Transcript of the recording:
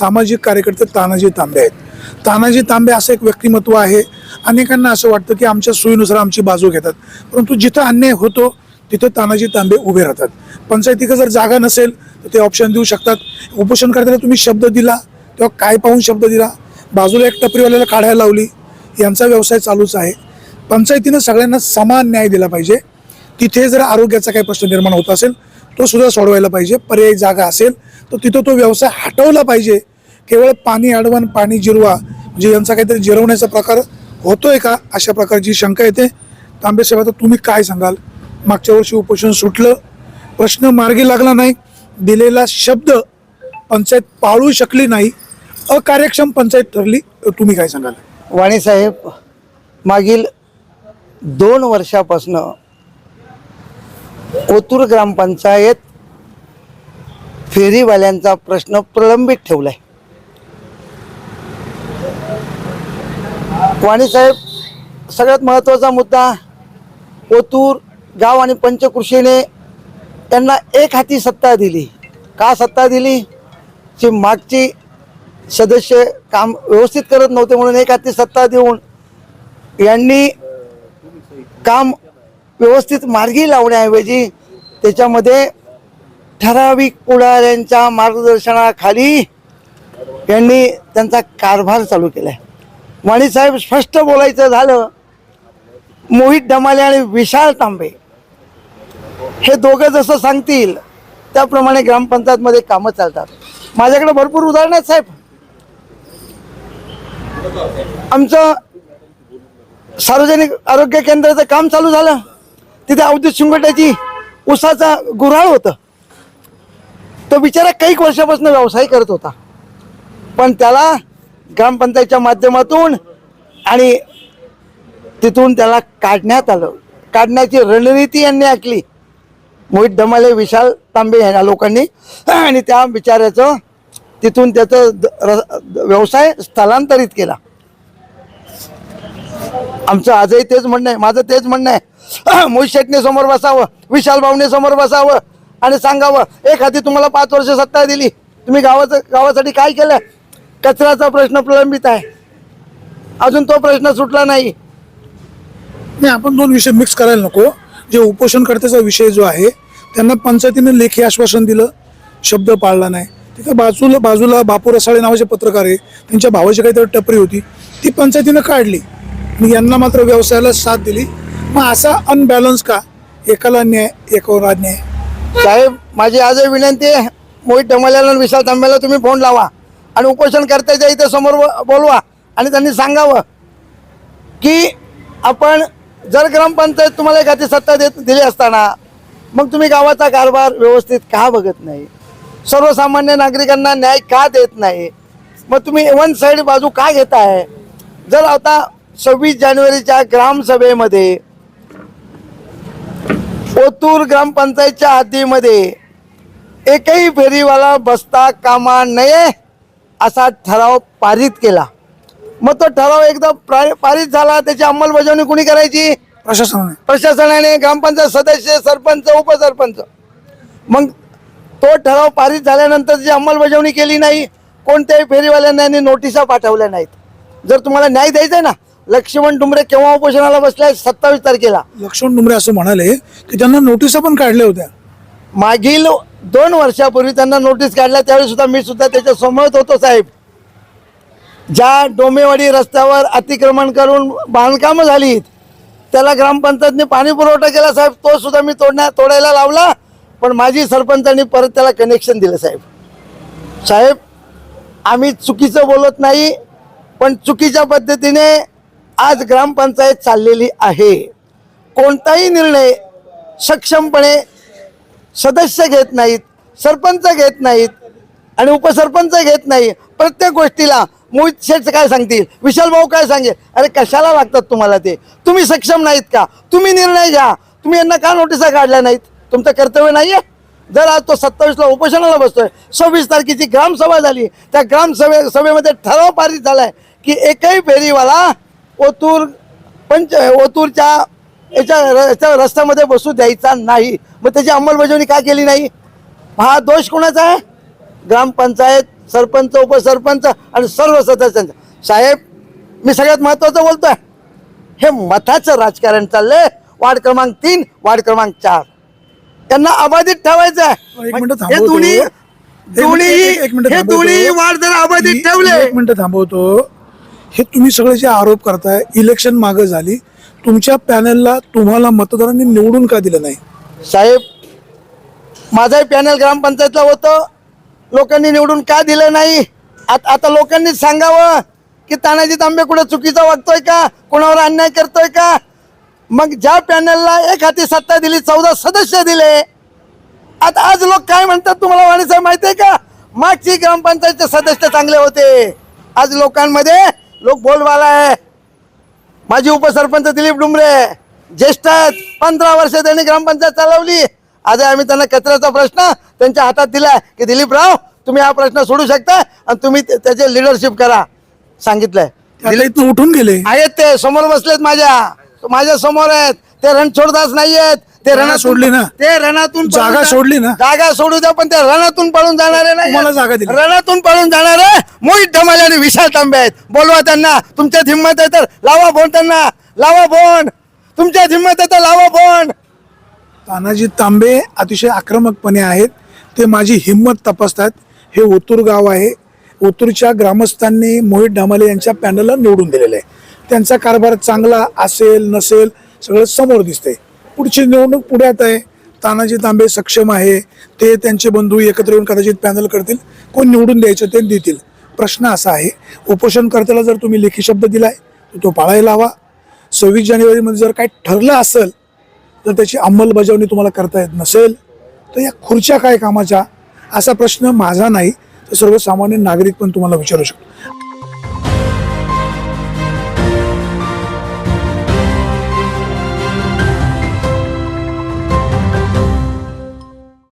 सामाजिक कार्यकर्ते तानाजी तांबे आहेत. तानाजी तांबे असं एक व्यक्तिमत्व आहे. अनेकांना असं वाटतं की आमच्या सोयीनुसार आमची बाजू घेतात. परंतु जिथं अन्याय होतो तिथं तानाजी तांबे उभे राहतात. पंचायतीकडे जर जागा नसेल तर ते ऑप्शन देऊ शकतात. उपोषणकर्त्याला तुम्ही शब्द दिला तेव्हा काय पाहून शब्द दिला? बाजूला एक टपरीवाल्याला काढायला लावली. यांचा व्यवसाय चालूच आहे. पंचायतीनं सगळ्यांना समान न्याय दिला पाहिजे. तिथे जर आरोग्याचा काही प्रश्न निर्माण होत असेल तो सुद्धा सोडवायला पाहिजे. पर्यायी जागा असेल तर तिथं तो व्यवसाय हटवला पाहिजे. केवळ पाणी अडवण पाणी जिरवा म्हणजे यांचा काहीतरी जिरवण्याचा प्रकार होतोय का? अशा प्रकारची शंका येते. तांबे साहेब आता तुम्ही काय सांगाल? मागच्या वर्षी उपोषण सुटलं. प्रश्न मार्गी लागला नाही. दिलेला शब्द पंचायत पाळू शकली नाही. अकार्यक्षम पंचायत ठरली. तुम्ही काय सांगाल? वाणीसाहेब मागील दोन वर्षापासनं कोतूर ग्रामपंचायत फेरीवाल्यांचा प्रश्न प्रलंबित ठेवला आहे वाणीसाहेब सगळ्यात महत्त्वाचा मुद्दा ओतूर गाव आणि पंचकृषीने त्यांना एक हाती सत्ता दिली. का सत्ता दिली? जी मागची सदस्य काम व्यवस्थित करत नव्हते म्हणून एक हाती सत्ता देऊन यांनी काम व्यवस्थित मार्गी लावण्याऐवजी त्याच्यामध्ये ठराविक पुढाऱ्यांच्या मार्गदर्शनाखाली यांनी त्यांचा कारभार चालू केला आहे वाणीसाहेब स्पष्ट बोलायचं झालं. मोहित डमाले आणि विशाल तांबे. हे दोघं जसं सांगतील त्याप्रमाणे ग्रामपंचायतमध्ये कामं चालतात. माझ्याकडे भरपूर उदाहरणं आहेत साहेब. आमचं सार्वजनिक आरोग्य केंद्राचं काम चालू झालं. तिथे अवधूत शिंगोट्याची उसाचा गुऱ्हाळ होतं. तो बिचारा काही वर्षापासून व्यवसाय करत होता. पण त्याला ग्रामपंचायतच्या माध्यमातून आणि तिथून त्याला काढण्यात आलं. काढण्याची रणनीती यांनी आखली. मोहित धमाले विशाल तांबे ह्या लोकांनी. आणि त्या बिचाऱ्याचं तिथून त्याचं व्यवसाय स्थलांतरित केला. आमचं आजही तेच म्हणणं आहे. माझं तेच म्हणणं आहे. मोहित शेटने समोर बसावं. विशाल भाऊने समोर बसावं. आणि सांगावं एखादी तुम्हाला पाच वर्ष सत्ता दिली. तुम्ही गावाचं गावासाठी काय केलं? कचऱ्याचा प्रश्न प्रलंबित आहे. अजून तो प्रश्न सुटला नाही. नाही आपण दोन विषय मिक्स करायला नको. जे उपोषणकर्त्याचा विषय जो आहे त्यांना पंचायतीने लेखी आश्वासन दिलं शब्द पाळला नाही. तिथं बाजूला बाजूला बापू रसाळे नावाचे पत्रकार आहे त्यांच्या भावाची काहीतरी टपरी होती ती पंचायतीनं काढली. आणि यांना मात्र व्यवसायाला साथ दिली. मग असा अनबॅलन्स का? एकाला न्याय एकावर अन्याय. साहेब माझी आजही विनंती आहे मोहित डमाल्याला विशाल तांब्याला तुम्ही फोन लावा. आणि उपोषण करताच्या इथे समोर बोलवा. आणि त्यांनी सांगावं की आपण जर ग्रामपंचायत तुम्हाला एखादी सत्ता देत दिली असताना मग तुम्ही गावाचा कारभार व्यवस्थित का बघत नाही? सर्वसामान्य नागरिकांना न्याय का देत नाही? मग तुम्ही वन साईड बाजू का घेताय? जर आता सव्वीस जानेवारीच्या ग्रामसभेमध्ये ओतूर ग्रामपंचायतच्या हद्दीमध्ये एकही फेरीवाला बसता कामा नये असा ठराव पारित केला. मग तो ठराव एकदा प्रा- पारित झाला. त्याची अंमलबजावणी कुणी करायची? प्रशासनाने. प्रशासनाने ग्रामपंचायत सदस्य सरपंच उपसरपंच. मग तो ठराव पारित झाल्यानंतर जी अंमलबजावणी केली नाही. कोणत्याही फेरीवाल्यांना यांनी नोटिसा पाठवल्या नाहीत. जर तुम्हाला न्याय द्यायचा आहे ना लक्ष्मण डुमरे केव्हा उपोषणाला बसलाय सत्तावीस तारखेला. लक्ष्मण डुमरे असं म्हणाले की त्यांना नोटिसा पण काढल्या होत्या. मागील दोन वर्षापूर्वी त्यांना नोटीस काढल्या त्यावेळी सुद्धा मी सुद्धा त्याच्यासमोर होतो साहेब. ज्या डोमेवाडी रस्त्यावर अतिक्रमण करून बांधकामं झालीत त्याला ग्रामपंचायतने पाणी पुरवठा केला साहेब. तो सुद्धा मी तोडण्या तोडायला लावला पण माझी सरपंचांनी परत त्याला कनेक्शन दिलं साहेब. साहेब आम्ही चुकीचं बोलत नाही पण चुकीच्या पद्धतीने आज ग्रामपंचायत चाललेली आहे. कोणताही निर्णय सक्षमपणे सदस्य घेत नाहीत सरपंच घेत नाहीत आणि उपसरपंच घेत नाही. प्रत्येक गोष्टीला मोहित शेठ काय सांगतील? विशाल भाऊ काय सांगेल? अरे कशाला लागतात तुम्हाला ते? तुम्ही सक्षम नाहीत का? तुम्ही निर्णय घ्या. तुम्ही यांना का नोटिसा काढल्या नाहीत? तुमचं कर्तव्य नाही आहे जर आज तो सत्तावीसला उपोषणाला बसतोय सव्वीस तारखेची ग्रामसभा झाली त्या ग्रामसभे सभेमध्ये ठराव पारित झालाय की एकही फेरीवाला ओतूर पंच ओतूरच्या याच्या रस्त्यामध्ये बसू द्यायचा नाही. मग त्याची अंमलबजावणी का केली नाही? हा दोष कोणाचा आहे? ग्रामपंचायत सरपंच उपसरपंच आणि सर्व सदस्यांचा. साहेब मी सगळ्यात महत्वाचं बोलतोय. हे मताचं राजकारण चाललंय. वार्ड क्रमांक तीन वार्ड क्रमांक चार. त्यांना अबाधित ठेवायचं आहे. हे. दोन्ही हे. दोन्ही वार्ड जर अबाधित ठेवले. एक मिनिट थांबवतो. हे तुम्ही सगळे जे आरोप करताय इलेक्शन मागं झाली. तुमच्या पॅनलला तुम्हाला मतदारांनी निवडून का दिलं नाही? साहेब माझाही पॅनल ग्रामपंचायतला होतं. लोकांनी निवडून का दिलं नाही? आता लोकांनी सांगावं की तानाजी तांबे कुठं चुकीचा वागतोय का? कोणावर अन्याय करतोय का? मग ज्या पॅनलला एक हाती सत्ता दिली चौदा सदस्य दिले. आता आज लोक काय म्हणतात तुम्हाला वाणीसाहेब माहिती आहे का? मागची ग्रामपंचायतचे सदस्य चांगले होते. आज लोकांमध्ये लोक बोलवाला आहे. माजी उपसरपंच दिलीप डुमरे ज्येष्ठ आहेत पंधरा वर्ष त्यांनी ग्रामपंचायत चालवली. आज आम्ही त्यांना कचऱ्याचा प्रश्न त्यांच्या हातात दिलाय की दिलीपराव तुम्ही हा प्रश्न सोडू शकता आणि तुम्ही त्याचे लिडरशिप करा. सांगितलंय. इथून उठून गेले. आहेत ते समोर बसलेत माझ्या. माझ्यासमोर आहेत. ते रणछोडदास नाही आहेत ते रणातून- सोडली ना? ते रणातून जागा सोडली ना? जागा सोडू द्या पण ते रणातून पळून जाणारे नाही तुम्हाला जागा दिली. रणातून पळून जाणारे मोहित ढमाले आणि विशाल तांबे आहेत. बोलवा त्यांना तुमच्यात हिंमत आहे तर लावा फोन त्यांना. लावा फोन तुमच्यात हिंमत आहे तर लावा फोन तानाजी तांबे अतिशय आक्रमकपणे आहेत. ते माझी हिंमत तपासतात. हे ओतूर गाव आहे. ओतूरच्या ग्रामस्थांनी मोहित ढामाले यांच्या पॅनलला निवडून दिलेलं आहे. त्यांचा कारभार चांगला असेल नसेल सगळं समोर दिसतंय. पुढची निवडणूक पुढ्यात आहे. तानाजी तांबे सक्षम आहे. ते त्यांचे बंधू एकत्र येऊन कदाचित पॅनल करतील. कोण निवडून द्यायचं ते देतील. प्रश्न असा आहे. उपोषणकर्त्याला जर तुम्ही लेखी शब्द दिलाय तर तो पाळायला हवा सव्वीस जानेवारीमध्ये जर काय ठरलं असेल तर त्याची अंमलबजावणी तुम्हाला करता येत नसेल तर या खुर्च्या काय कामाच्या? असा प्रश्न माझा नाही. तर सर्वसामान्य नागरिक पण तुम्हाला विचारू शकतो